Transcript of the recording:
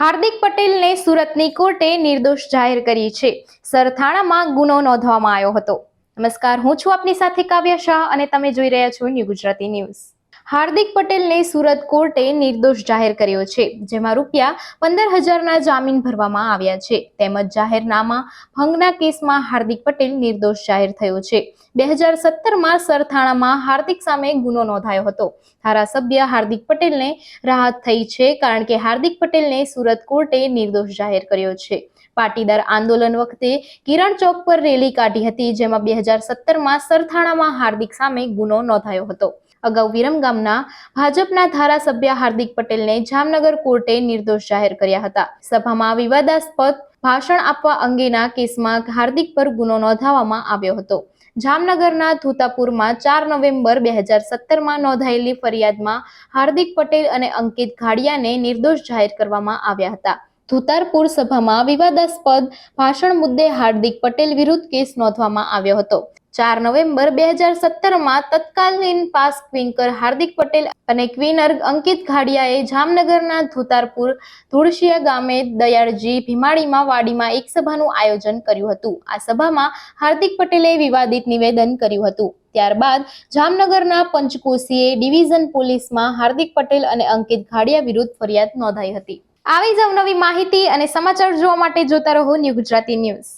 હાર્દિક પટેલને સુરતની કોર્ટે નિર્દોષ જાહેર કરી છે. સરથાણામાં ગુનો નોંધવામાં આવ્યો હતો. નમસ્કાર, હું છું આપની સાથે કાવ્ય શાહ અને તમે જોઈ રહ્યા છો ન્યૂ ગુજરાતી ન્યૂઝ. હાર્દિક પટેલને સુરત કોર્ટે નિર્દોષ જાહેર કર્યો છે, જેમાં રૂપિયા પંદર હજારના જામીન ભરવામાં આવ્યા છે. તેમજ જાહેરનામા ભંગના કેસમાં હાર્દિક પટેલ નિર્દોષ જાહેર થયો છે. બે હજાર સત્તરમાં સરથાણામાં હાર્દિક સામે ગુનો નોંધાયો હતો. ધારાસભ્ય હાર્દિક પટેલને રાહત થઈ છે, કારણ કે હાર્દિક પટેલને સુરત કોર્ટે નિર્દોષ જાહેર કર્યો છે. પાટીદાર આંદોલન વખતે કિરણ ચોક પર રેલી કાઢી હતી, જેમાં બે હજાર સત્તરમાં સરથાણામાં હાર્દિક સામે ગુનો નોંધાયો હતો. અગાઉ વિરમગામના ભાજપના ધારાસભ્ય હાર્દિક પટેલને જામનગર કોર્ટે નિર્દોષ જાહેર કર્યા હતા. સભામાં વિવાદાસ્પદ ભાષણ આપવા અંગેના કેસમાં હાર્દિક પર ગુનો નોંધાવવામાં આવ્યો હતો. જામનગરના ધોતાપુરમાં ચાર નવેમ્બર બે હજાર સત્તરમાં નોંધાયેલી ફરિયાદમાં હાર્દિક પટેલ અને અંકિત ઘાડિયાને નિર્દોષ જાહેર કરવામાં આવ્યા હતા. ધુતારપુર સભામાં વિવાદાસ્પદ ભાષણ મુદ્દે હાર્દિક પટેલ વિરુદ્ધ કેસ નોંધવામાં આવ્યો હતો. ચાર નવેમ્બર બે હજાર સત્તરમાં તત્કાલીન પાસ ક્વિન્કર હાર્દિક પટેલ અને ક્વિનર અંકિત ઘાડિયાએ જામનગરના ધુતારપુર ધુળશિયા ગામે દયાળજી ભીમાડીમાં વાડીમાં એક સભાનું આયોજન કર્યું હતું. આ સભામાં હાર્દિક પટેલે વિવાદિત નિવેદન કર્યું હતું. ત્યારબાદ જામનગરના પંચકોશીએ ડિવિઝન પોલીસમાં હાર્દિક પટેલ અને અંકિત ઘાડિયા વિરુદ્ધ ફરિયાદ નોંધાઈ હતી. આવી જ અવનવી માહિતી અને સમાચાર જોવા માટે જોતા રહો ન્યૂ ગુજરાતી ન્યૂઝ.